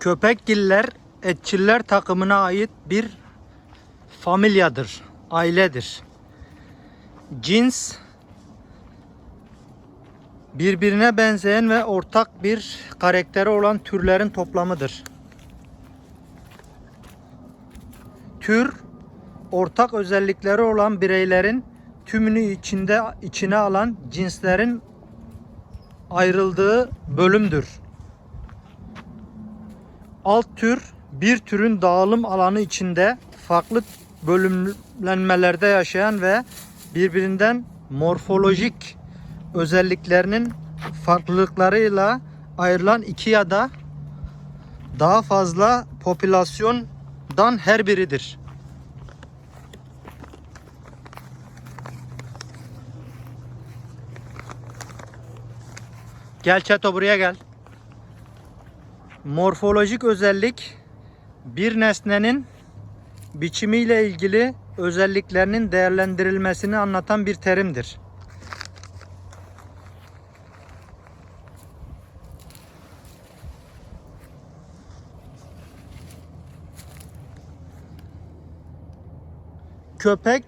Köpekgiller etçiller takımına ait bir familyadır, ailedir. Cins birbirine benzeyen ve ortak bir karakteri olan türlerin toplamıdır. Tür ortak özellikleri olan bireylerin tümünü içinde içine alan cinslerin ayrıldığı bölümdür. Alt tür bir türün dağılım alanı içinde farklı bölümlenmelerde yaşayan ve birbirinden morfolojik özelliklerinin farklılıklarıyla ayrılan iki ya da daha fazla popülasyondan her biridir. Gel Çeto buraya gel. Morfolojik özellik bir nesnenin biçimiyle ilgili özelliklerinin değerlendirilmesini anlatan bir terimdir. Köpek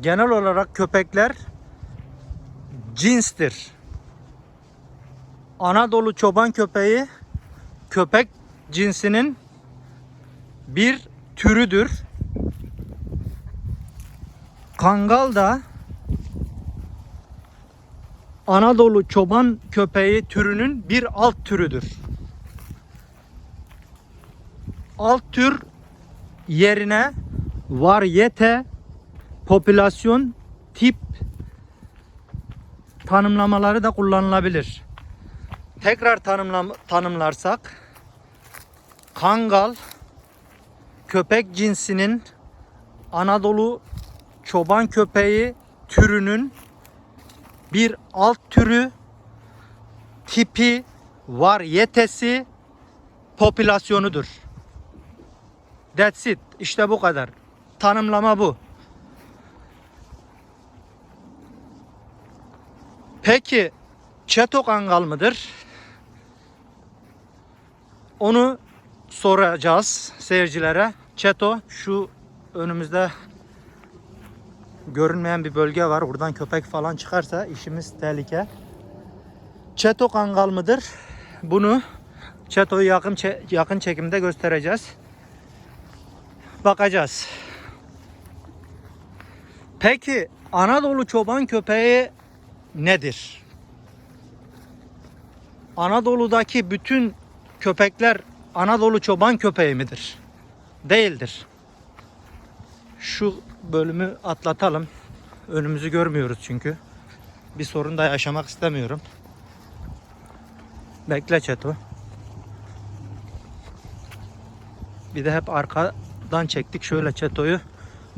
genel olarak köpekler cinstir. Anadolu çoban köpeği köpek cinsinin bir türüdür. Kangal da Anadolu çoban köpeği türünün bir alt türüdür. Alt tür yerine varyete, popülasyon, tip tanımlamaları da kullanılabilir. Tekrar tanımlam tanımlarsak Kangal köpek cinsinin Anadolu çoban köpeği türünün bir alt türü tipi varyetesi popülasyonudur. That's it. İşte bu kadar. Tanımlama bu. Peki Çeto Kangal mıdır? Onu soracağız seyircilere. Çeto şu önümüzde görünmeyen bir bölge var. Buradan köpek falan çıkarsa işimiz tehlike. Çeto Kangal mıdır? Bunu Çeto'yu yakın yakın çekimde göstereceğiz. Bakacağız. Peki Anadolu çoban köpeği nedir? Anadolu'daki bütün köpekler Anadolu çoban köpeği midir? Değildir. Şu bölümü atlatalım. Önümüzü görmüyoruz çünkü. Bir sorun da yaşamak istemiyorum. Bekle Çeto. Bir de hep arkadan çektik. Şöyle Çeto'yu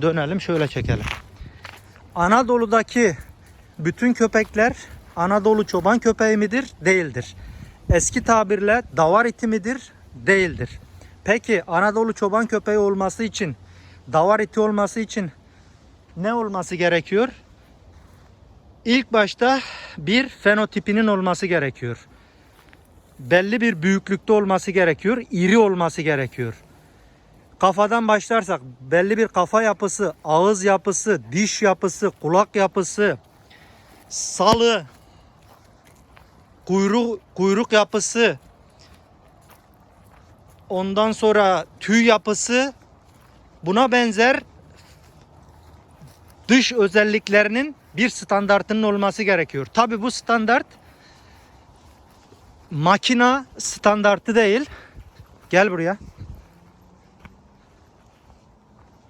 dönelim şöyle çekelim. Anadolu'daki bütün köpekler Anadolu çoban köpeği midir? Değildir. Eski tabirle davar iti midir? Değildir. Peki Anadolu çoban köpeği olması için, davar iti olması için ne olması gerekiyor? İlk başta bir fenotipinin olması gerekiyor. Belli bir büyüklükte olması gerekiyor, iri olması gerekiyor. Kafadan başlarsak belli bir kafa yapısı, ağız yapısı, diş yapısı, kulak yapısı, salı, kuyruk, kuyruk yapısı, ondan sonra tüy yapısı buna benzer dış özelliklerinin bir standartının olması gerekiyor. Tabi bu standart makina standartı değil. Gel buraya.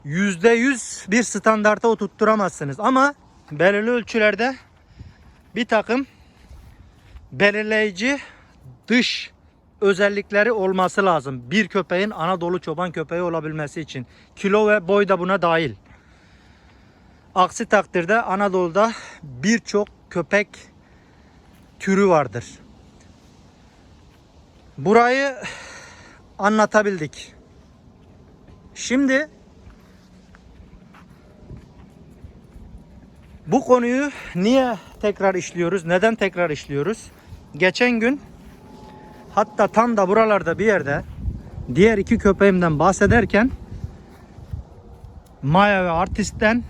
Yüzde yüz bir standarta oturtturamazsınız ama belirli ölçülerde bir takım belirleyici dış özellikleri olması lazım. Bir köpeğin Anadolu çoban köpeği olabilmesi için. Kilo ve boy da buna dahil. Aksi takdirde Anadolu'da birçok köpek türü vardır. Burayı anlatabildik. Şimdi bu konuyu niye tekrar işliyoruz? Neden tekrar işliyoruz? Geçen gün hatta tam da buralarda bir yerde diğer iki köpeğimden bahsederken Maya ve Artist'ten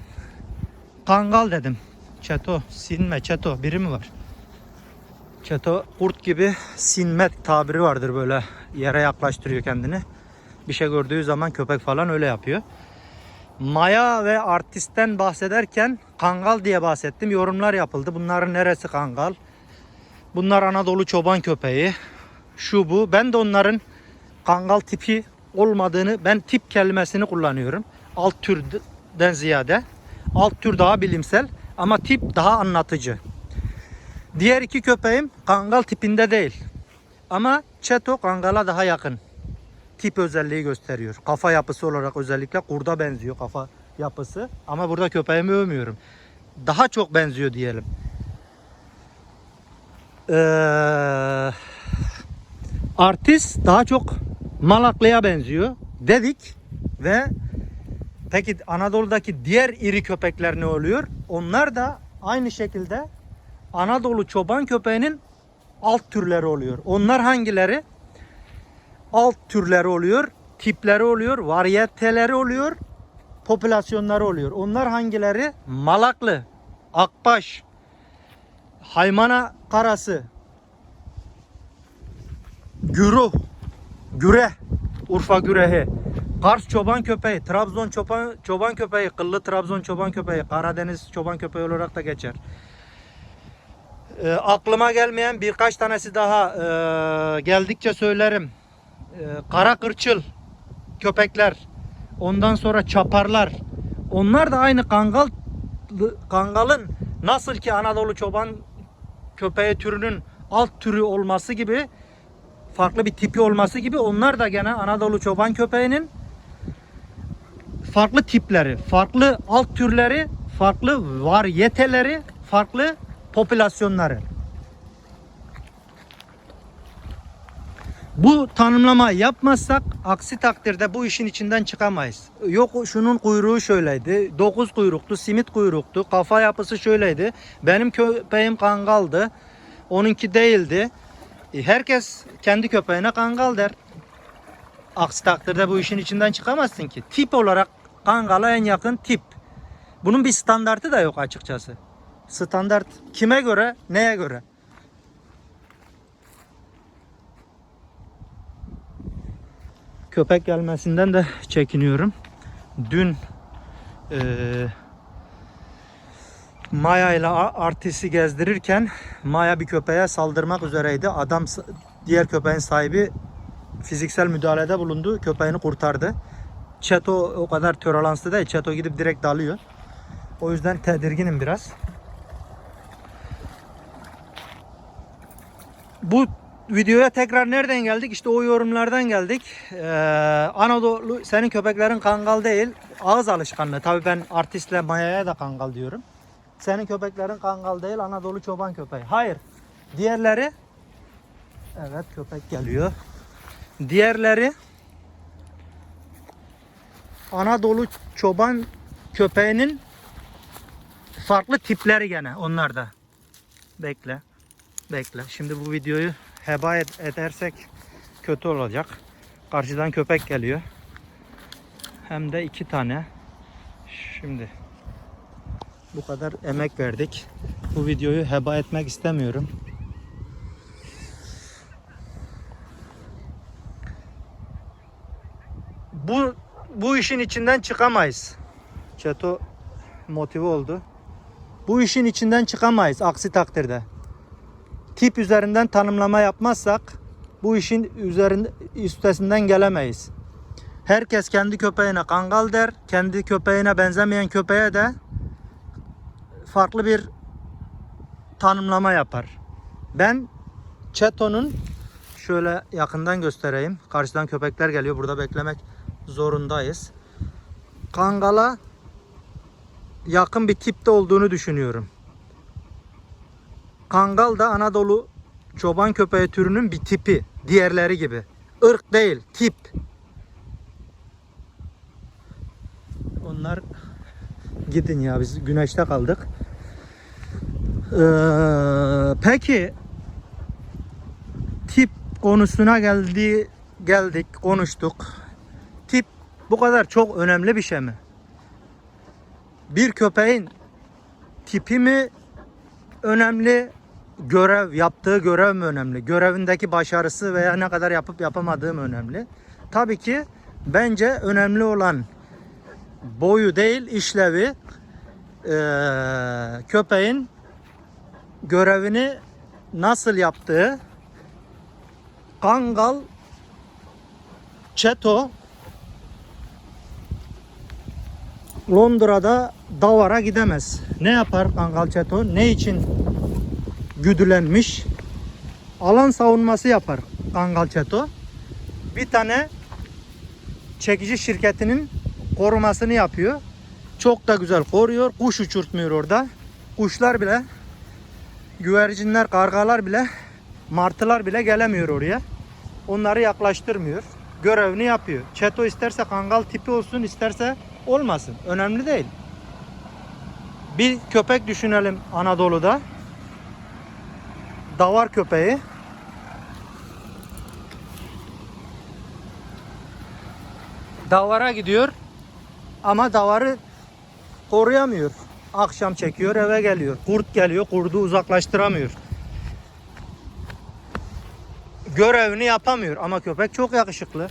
Kangal dedim. Çeto, sinme, çeto biri mi var? Çeto kurt gibi sinme tabiri vardır böyle yere yaklaştırıyor kendini. Bir şey gördüğü zaman köpek falan öyle yapıyor. Maya ve artistten bahsederken kangal diye bahsettim. Yorumlar yapıldı. Bunların neresi kangal? Bunlar Anadolu çoban köpeği. Şu bu. Ben de onların kangal tipi olmadığını, ben tip kelimesini kullanıyorum. Alt türden ziyade. Alt tür daha bilimsel ama tip daha anlatıcı. Diğer iki köpeğim kangal tipinde değil. Ama Çeto kangala daha yakın. Tip özelliği gösteriyor. Kafa yapısı olarak özellikle kurda benziyor kafa yapısı. Ama burada köpeğimi övmüyorum. Daha çok benziyor diyelim. Ee, artist daha çok Malaklı'ya benziyor dedik ve peki Anadolu'daki diğer iri köpekler ne oluyor? Onlar da aynı şekilde Anadolu çoban köpeğinin alt türleri oluyor. Onlar hangileri? Alt türleri oluyor, tipleri oluyor, varyeteleri oluyor, popülasyonları oluyor. Onlar hangileri? Malaklı, Akbaş, Haymana Karası, Güruh, Güre, Urfa Gürehi, Kars çoban köpeği, Trabzon çoban, çoban köpeği, Kıllı Trabzon çoban köpeği, Karadeniz çoban köpeği olarak da geçer. E, aklıma gelmeyen birkaç tanesi daha e, geldikçe söylerim. E, kara kırçıl köpekler. Ondan sonra çaparlar. Onlar da aynı kangal kangalın nasıl ki Anadolu çoban köpeği türünün alt türü olması gibi farklı bir tipi olması gibi onlar da gene Anadolu çoban köpeğinin farklı tipleri, farklı alt türleri, farklı varyeteleri, farklı popülasyonları. Bu tanımlama yapmazsak aksi takdirde bu işin içinden çıkamayız. Yok şunun kuyruğu şöyleydi. Dokuz kuyruktu, simit kuyruktu. Kafa yapısı şöyleydi. Benim köpeğim kangaldı. Onunki değildi. E, Herkes kendi köpeğine kangal der. Aksi takdirde bu işin içinden çıkamazsın ki. Tip olarak kangala en yakın tip. Bunun bir standartı da yok açıkçası. Standart kime göre, neye göre? Köpek gelmesinden de çekiniyorum. Dün eee Maya ile a- artisti gezdirirken Maya bir köpeğe saldırmak üzereydi. Adam diğer köpeğin sahibi fiziksel müdahalede bulundu. Köpeğini kurtardı. Çeto o kadar toleranslı değil. Çeto gidip direkt dalıyor. O yüzden tedirginim biraz. Bu videoya tekrar nereden geldik? İşte o yorumlardan geldik. Ee, Anadolu senin köpeklerin kangal değil. Ağız alışkanlığı. Tabii ben artistle Maya'ya da kangal diyorum. Senin köpeklerin kangal değil Anadolu çoban köpeği. Hayır. Diğerleri Evet köpek geliyor. Diğerleri Anadolu çoban köpeğinin farklı tipleri gene onlar da. Bekle. Bekle. Şimdi bu videoyu heba edersek kötü olacak. Karşıdan köpek geliyor. Hem de iki tane. Şimdi bu kadar emek verdik. Bu videoyu heba etmek istemiyorum. Bu bu işin içinden çıkamayız. Çeto motive oldu. Bu işin içinden çıkamayız aksi takdirde. Tip üzerinden tanımlama yapmazsak bu işin üzerinde üstesinden gelemeyiz. Herkes kendi köpeğine kangal der. Kendi köpeğine benzemeyen köpeğe de farklı bir tanımlama yapar. Ben Çeto'nun şöyle yakından göstereyim. Karşıdan köpekler geliyor. Burada beklemek zorundayız. Kangala yakın bir tipte olduğunu düşünüyorum. Kangal da Anadolu çoban köpeği türünün bir tipi. Diğerleri gibi. Irk değil, tip. Onlar gidin ya biz güneşte kaldık. Ee, peki tip konusuna geldiği geldik, konuştuk. Tip bu kadar çok önemli bir şey mi? Bir köpeğin tipi mi önemli, görev yaptığı görev mi önemli? Görevindeki başarısı veya ne kadar yapıp yapamadığı mı önemli? Tabii ki bence önemli olan boyu değil işlevi Ee, köpeğin görevini nasıl yaptığı Kangal Çeto Londra'da davara gidemez. Ne yapar Kangal Çeto? Ne için güdülenmiş? Alan savunması yapar Kangal Çeto. Bir tane çekici şirketinin korumasını yapıyor. Çok da güzel koruyor. Kuş uçurtmuyor orada. Kuşlar bile güvercinler, kargalar bile martılar bile gelemiyor oraya. Onları yaklaştırmıyor. Görevini yapıyor. Çeto isterse kangal tipi olsun, isterse olmasın. Önemli değil. Bir köpek düşünelim Anadolu'da. Davar köpeği. Davara gidiyor ama davarı koruyamıyor. Akşam çekiyor eve geliyor. Kurt geliyor kurdu uzaklaştıramıyor. Görevini yapamıyor ama köpek çok yakışıklı.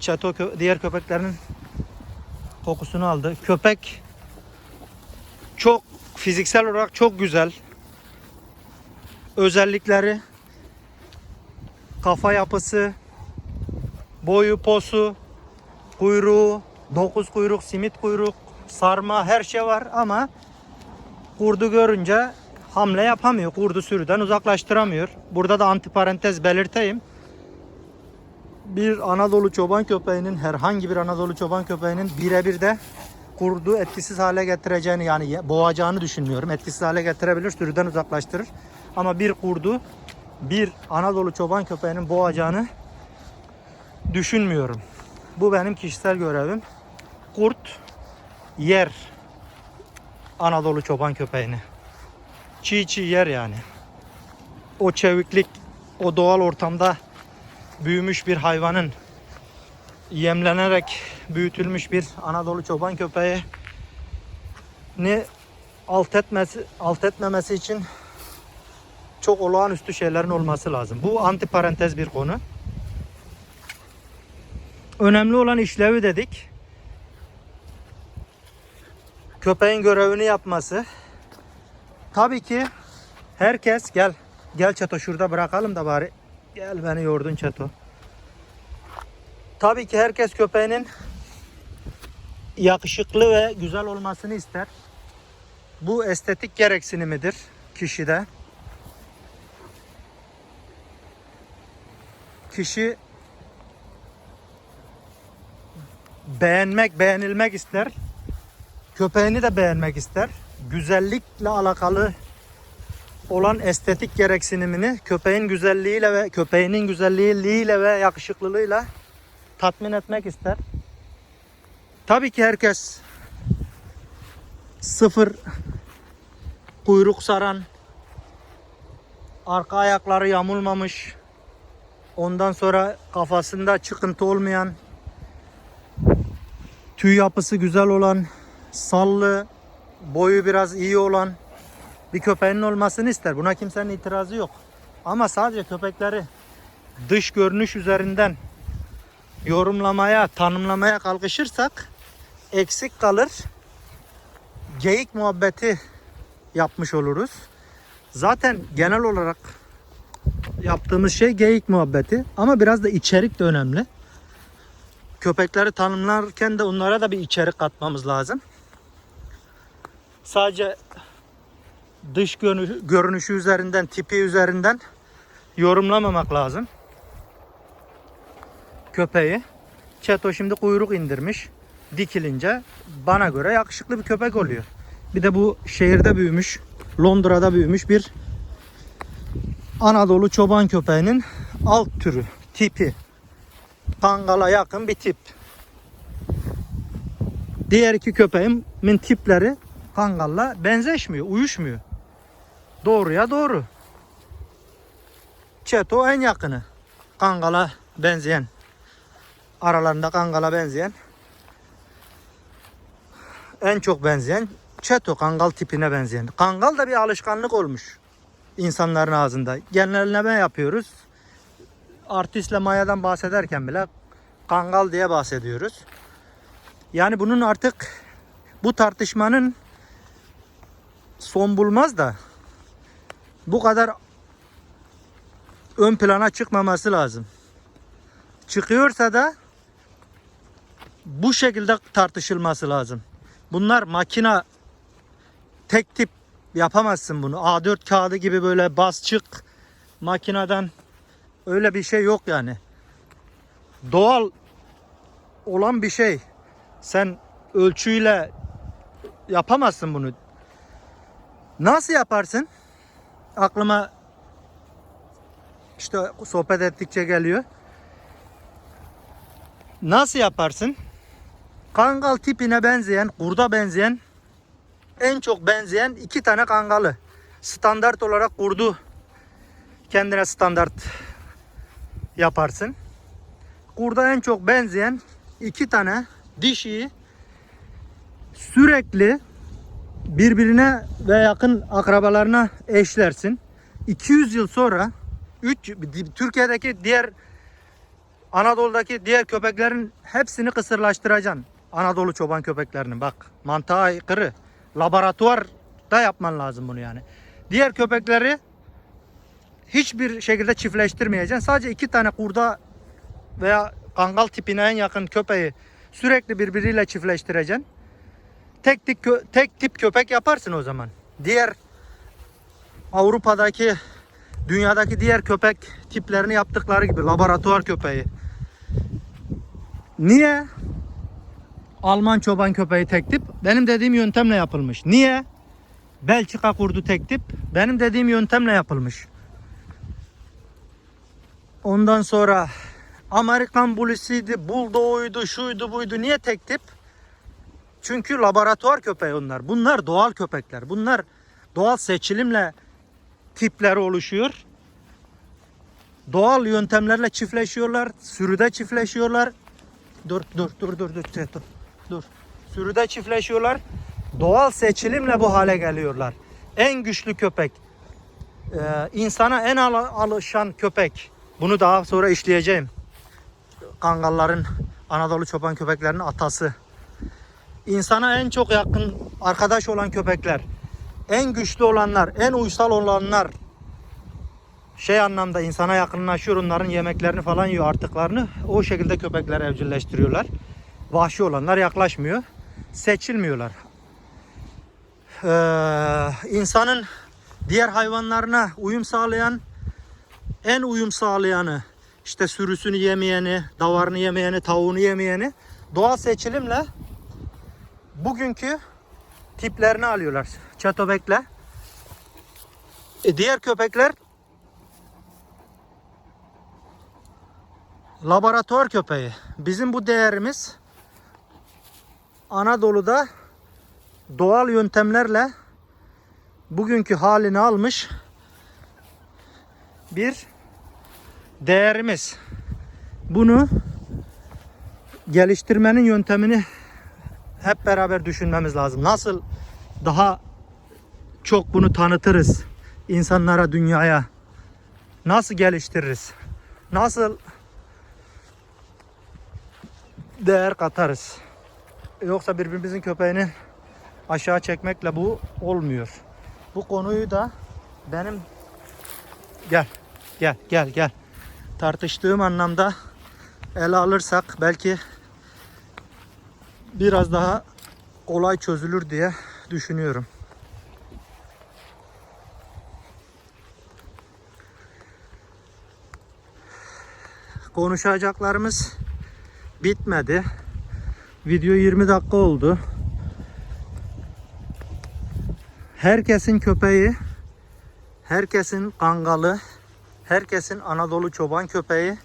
Çeto kö- diğer köpeklerin kokusunu aldı. Köpek çok fiziksel olarak çok güzel. Özellikleri kafa yapısı, boyu, posu, kuyruğu, dokuz kuyruk, simit kuyruk, sarma her şey var ama kurdu görünce hamle yapamıyor. Kurdu sürüden uzaklaştıramıyor. Burada da antiparantez belirteyim. Bir Anadolu çoban köpeğinin herhangi bir Anadolu çoban köpeğinin birebir de kurdu etkisiz hale getireceğini yani boğacağını düşünmüyorum. Etkisiz hale getirebilir, sürüden uzaklaştırır. Ama bir kurdu bir Anadolu çoban köpeğinin boğacağını düşünmüyorum. Bu benim kişisel görevim. Kurt yer Anadolu çoban köpeğini. Çiğ çiğ yer yani. O çeviklik, o doğal ortamda büyümüş bir hayvanın yemlenerek büyütülmüş bir Anadolu çoban köpeği ni alt etmesi alt etmemesi için çok olağanüstü şeylerin olması lazım. Bu antiparantez bir konu. Önemli olan işlevi dedik. Köpeğin görevini yapması. Tabii ki herkes gel gel Çeto şurada bırakalım da bari. Gel beni yordun Çeto. Tabii ki herkes köpeğinin yakışıklı ve güzel olmasını ister. Bu estetik gereksinimidir kişide. Kişi beğenmek, beğenilmek ister. Köpeğini de beğenmek ister. Güzellikle alakalı olan estetik gereksinimini köpeğin güzelliğiyle ve köpeğinin güzelliğiyle ve yakışıklılığıyla tatmin etmek ister. Tabii ki herkes sıfır kuyruk saran, arka ayakları yamulmamış, ondan sonra kafasında çıkıntı olmayan, tüy yapısı güzel olan, sallı, boyu biraz iyi olan bir köpeğinin olmasını ister. Buna kimsenin itirazı yok. Ama sadece köpekleri dış görünüş üzerinden yorumlamaya, tanımlamaya kalkışırsak eksik kalır. Geyik muhabbeti yapmış oluruz. Zaten genel olarak yaptığımız şey geyik muhabbeti ama biraz da içerik de önemli. Köpekleri tanımlarken de onlara da bir içerik katmamız lazım. Sadece dış görünüşü, üzerinden, tipi üzerinden yorumlamamak lazım. Köpeği. Çeto şimdi kuyruk indirmiş. Dikilince bana göre yakışıklı bir köpek oluyor. Bir de bu şehirde büyümüş, Londra'da büyümüş bir Anadolu çoban köpeğinin alt türü, tipi. Kangala yakın bir tip. Diğer iki köpeğimin tipleri Kangal'la benzeşmiyor, uyuşmuyor. Doğruya doğru. Çeto en yakını. kangala benzeyen aralarında kangala benzeyen en çok benzeyen çeto kangal tipine benzeyen. Kangal da bir alışkanlık olmuş insanların ağzında. Genelleme yapıyoruz. Artistle mayadan bahsederken bile kangal diye bahsediyoruz. Yani bunun artık bu tartışmanın son bulmaz da bu kadar ön plana çıkmaması lazım. Çıkıyorsa da bu şekilde tartışılması lazım. Bunlar makina tek tip yapamazsın bunu. A4 kağıdı gibi böyle bas çık makineden öyle bir şey yok yani. Doğal olan bir şey. Sen ölçüyle yapamazsın bunu. Nasıl yaparsın? Aklıma işte sohbet ettikçe geliyor. Nasıl yaparsın? Kangal tipine benzeyen, kurda benzeyen, en çok benzeyen iki tane kangalı. Standart olarak kurdu kendine standart yaparsın. Kurda en çok benzeyen iki tane dişiyi sürekli birbirine ve yakın akrabalarına eşlersin. 200 yıl sonra 3 Türkiye'deki diğer Anadolu'daki diğer köpeklerin hepsini kısırlaştıracaksın. Anadolu çoban köpeklerinin bak mantığa aykırı. Laboratuvarda yapman lazım bunu yani. Diğer köpekleri hiçbir şekilde çiftleştirmeyeceksin. Sadece iki tane kurda veya kangal tipine en yakın köpeği sürekli birbiriyle çiftleştireceksin. Tek tip, tek tip köpek yaparsın o zaman. Diğer Avrupa'daki dünyadaki diğer köpek tiplerini yaptıkları gibi laboratuvar köpeği. Niye? Alman çoban köpeği tek tip benim dediğim yöntemle yapılmış. Niye? Belçika kurdu tek tip benim dediğim yöntemle yapılmış. Ondan sonra Amerikan bulisiydi, bulldog'uydu, şuydu buydu. Niye tek tip? Çünkü laboratuvar köpeği onlar. Bunlar doğal köpekler. Bunlar doğal seçilimle tipleri oluşuyor. Doğal yöntemlerle çiftleşiyorlar. Sürüde çiftleşiyorlar. Dur dur dur dur dur dur. Dur. Sürüde çiftleşiyorlar. Doğal seçilimle bu hale geliyorlar. En güçlü köpek. Ee, insana en al- alışan köpek. Bunu daha sonra işleyeceğim. Kangalların Anadolu çoban köpeklerinin atası. İnsana en çok yakın arkadaş olan köpekler. En güçlü olanlar, en uysal olanlar. Şey anlamda insana yakınlaşıyor onların yemeklerini falan yiyor artıklarını. O şekilde köpekler evcilleştiriyorlar. Vahşi olanlar yaklaşmıyor. Seçilmiyorlar. Ee, insanın diğer hayvanlarına uyum sağlayan en uyum sağlayanı işte sürüsünü yemeyeni, davarını yemeyeni, tavuğunu yemeyeni doğal seçilimle bugünkü tiplerini alıyorlar. Çatobekle. E diğer köpekler laboratuvar köpeği. Bizim bu değerimiz Anadolu'da doğal yöntemlerle bugünkü halini almış bir değerimiz. Bunu geliştirmenin yöntemini hep beraber düşünmemiz lazım. Nasıl daha çok bunu tanıtırız insanlara, dünyaya? Nasıl geliştiririz? Nasıl değer katarız? Yoksa birbirimizin köpeğini aşağı çekmekle bu olmuyor. Bu konuyu da benim gel gel gel gel tartıştığım anlamda ele alırsak belki biraz daha kolay çözülür diye düşünüyorum. Konuşacaklarımız bitmedi. Video 20 dakika oldu. Herkesin köpeği, herkesin kangalı, herkesin Anadolu çoban köpeği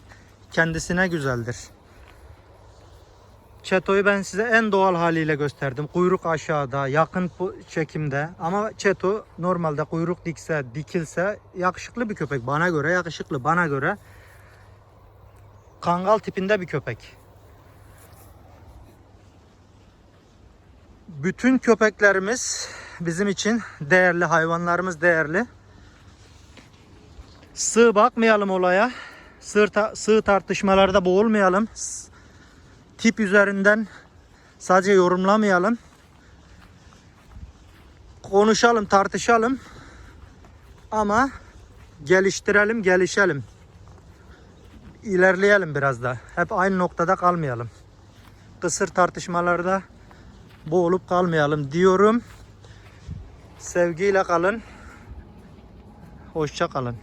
kendisine güzeldir. Çeto'yu ben size en doğal haliyle gösterdim. Kuyruk aşağıda, yakın çekimde. Ama Çeto normalde kuyruk dikse, dikilse yakışıklı bir köpek. Bana göre yakışıklı, bana göre. kangal tipinde bir köpek. Bütün köpeklerimiz bizim için değerli, hayvanlarımız değerli. Sığ bakmayalım olaya. Sığ, sığ tartışmalarda boğulmayalım. Tip üzerinden sadece yorumlamayalım. Konuşalım, tartışalım. Ama geliştirelim, gelişelim. İlerleyelim biraz da. Hep aynı noktada kalmayalım. Kısır tartışmalarda boğulup kalmayalım diyorum. Sevgiyle kalın. Hoşça kalın.